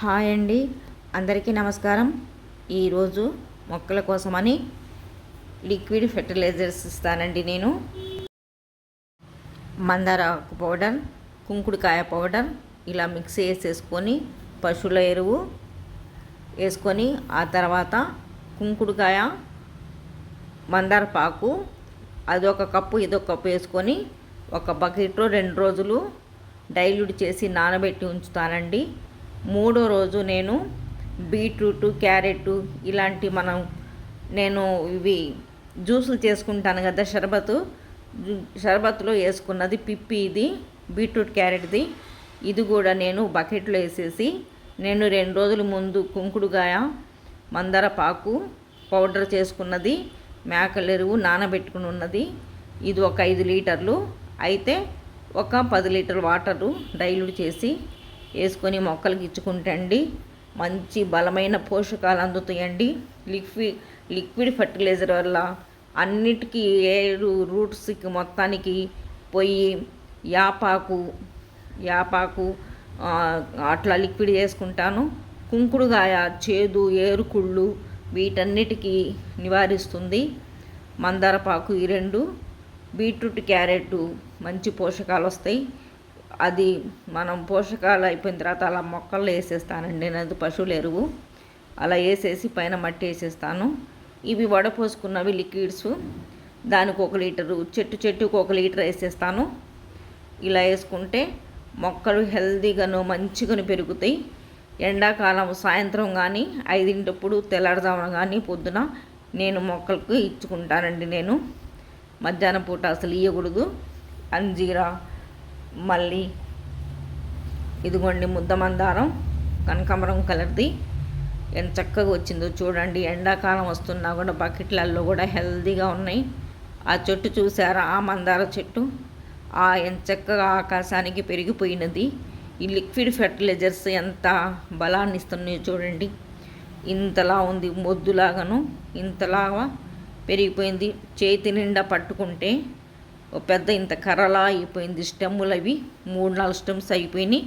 Hi అండి. అందరికీ నమస్కారం. ఈరోజు మొక్కల కోసమని లిక్విడ్ ఫెర్టిలైజర్స్ ఇస్తానండి నేను. మందార ఆకు పౌడర్ కుంకుడుకాయ పౌడర్ ఇలా మిక్స్ చేసేసుకొని పశువుల ఎరువు వేసుకొని ఆ తర్వాత కుంకుడుకాయ మందార పాకు అదొక కప్పు ఇదొక కప్పు వేసుకొని ఒక బకెట్లో రెండు రోజులు డైల్యూట్ చేసి నానబెట్టి ఉంచుతానండి. మూడో రోజు నేను బీట్రూట్ క్యారెట్ ఇలాంటి మనం నేను ఇవి జ్యూసులు చేసుకుంటాను కదా షర్బత్. షర్బత్లో వేసుకున్నది పిప్పి ఇది బీట్రూట్ క్యారెట్ది. ఇది కూడా నేను బకెట్లో వేసేసి నేను రెండు రోజుల ముందు కుంకుడుగాయ మందర పాకు పౌడర్ చేసుకున్నది మేకల ఎరువు నానబెట్టుకుని ఉన్నది. ఇది ఒక ఐదు లీటర్లు. అయితే ఒక పది లీటర్ వాటరు డైల్యూట్ చేసి వేసుకొని మొక్కలకి ఇచ్చుకుంటండి. మంచి బలమైన పోషకాలు అందుతాయండి. లిక్విడ్ లిక్విడ్ ఫర్టిలైజర్ వల్ల అన్నిటికీ ఏడు రూట్స్కి మొత్తానికి పోయి యాపాకు యాపాకు అట్లా లిక్విడ్ చేసుకుంటాను. కుంకుడుగాయ చేదు ఏరుకుళ్ళు వీటన్నిటికీ నివారిస్తుంది. మందారపాకు ఈ రెండు బీట్రూట్ క్యారెట్ మంచి పోషకాలు వస్తాయి అది మనం పోషకాలు అయిపోయిన తర్వాత అలా మొక్కల్లో వేసేస్తానండి. నేను పశువుల ఎరువు. అలా వేసేసి పైన మట్టి వేసేస్తాను. ఇవి వడపోసుకున్నవి లిక్విడ్స్. దానికి ఒక లీటరు చెట్టు చెట్టుకు ఒక లీటర్ వేసేస్తాను. ఇలా వేసుకుంటే మొక్కలు హెల్తీగాను మంచిగాను పెరుగుతాయి. ఎండాకాలం సాయంత్రం కానీ ఐదింటప్పుడు తెల్లారుజామున కానీ పొద్దున నేను మొక్కలకు ఇచ్చుకుంటానండి నేను. మధ్యాహ్నం పూట అసలు ఇవ్వకూడదు అంజీరా మళ్ళీ ఇదిగోండి ముద్ద మందారం కనకాంబరం కలర్ది. ఎంత చక్కగా వచ్చిందో చూడండి. ఎండాకాలం వస్తున్నా కూడా బకెట్లలో కూడా హెల్తీగా ఉన్నాయి. ఆ చెట్టు చూసారా? ఆ మందార చెట్టు. ఆ ఎంత చక్కగా ఆకాశానికి పెరిగిపోయినది. ఈ లిక్విడ్ ఫెర్టిలైజర్స్ ఎంత బలాన్ని ఇస్తున్నాయో చూడండి. ఇంతలా ఉంది మొద్దులాగాను. ఇంతలాగా పెరిగిపోయింది. చేతి నిండా పట్టుకుంటే పెద్ద ఇంత కర్రలా అయిపోయింది స్టెమ్ములు అవి మూడు నాలుగు స్టెమ్స్ అయిపోయినాయి.